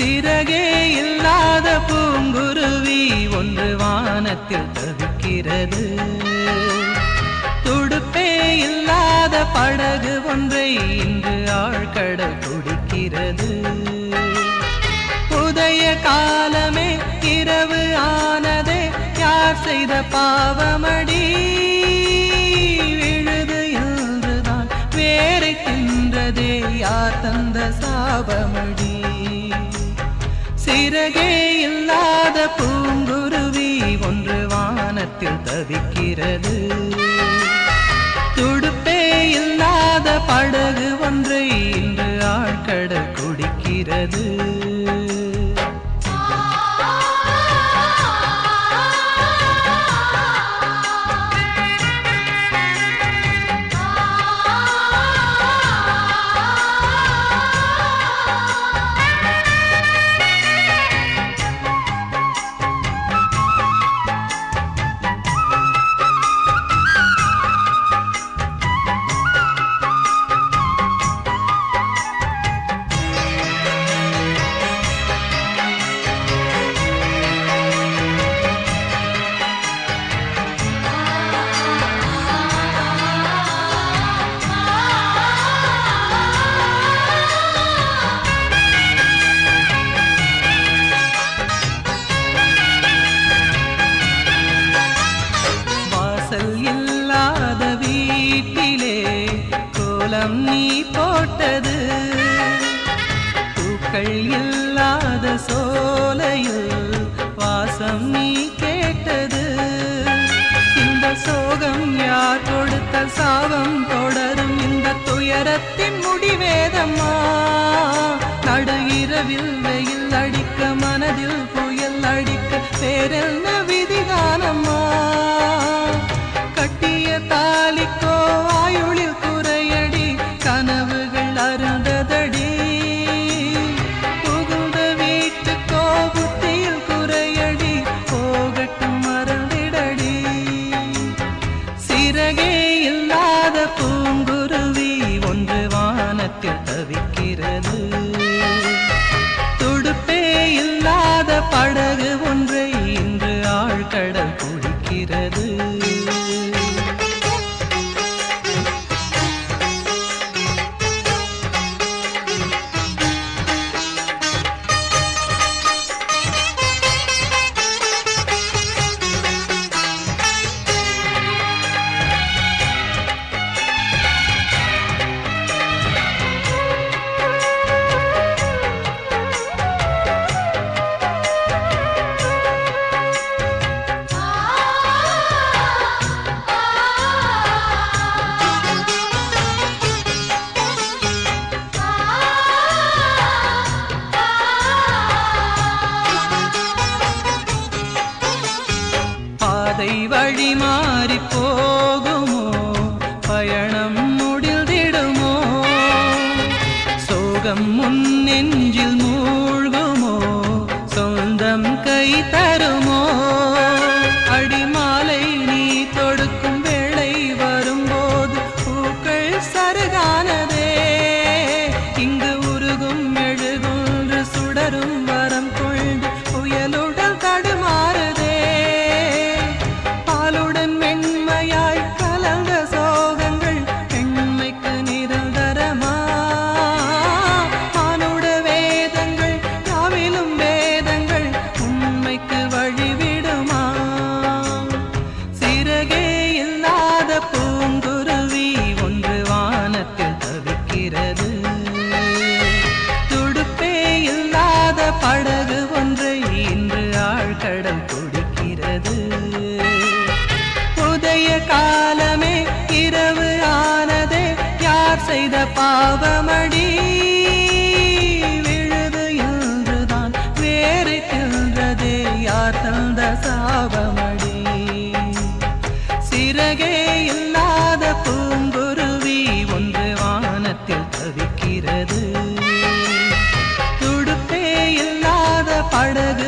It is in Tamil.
சிறகே இல்லாத பூங்குருவி ஒன்று வானத்தில் தவிக்கிறது துடுப்பே இல்லாத படகு ஒன்றை இன்று ஆழ்கடல் துடிக்கிறது. உதய காலமே இரவு ஆனதே யார் செய்த பாவமடி? விழுது என்றுதான் வேரை தின்றதே யார் தந்த சாபமடி? சிறகே இல்லாத பூங்குருவி ஒன்று வானத்தில் தவிக்கிறது. துடுப்பே இல்லாத படகு ஒன்றை இன்று ஆழ்கடல் குடிக்கிறது. கோலம் நீ போட்டது. பூக்கள் இல்லாத சோலையில் வாசம் நீ கேட்டது. இந்த சோகம் யார் கொடுத்த சாபம் தொடரும் இந்த துயரத்தின் முடிவேதம்மா. நடு இரவில் வெயில் அடிக்க மனதில் புயல் அடிக்க பேரென்ன சிறகே இல்லாத பூங்குருவி ஒன்று வானத்தில் தவிக்கிறது. துடுப்பே இல்லாத படகு பாதை வழி மாறி போகுமோ? பயணம் முடிந்திடுமோ? சோகம் முன் படம் கொடுக்கிறது. உதய காலமே இரவு ஆனதே யார் செய்த பாவமடி? விழுது என்றுதான் வேறு என்றதே யார் தந்த சாபமடி? சிறகே இல்லாத பூங்குருவி ஒன்று வானத்தில் தவிக்கிறது. துடுப்பே இல்லாத படகு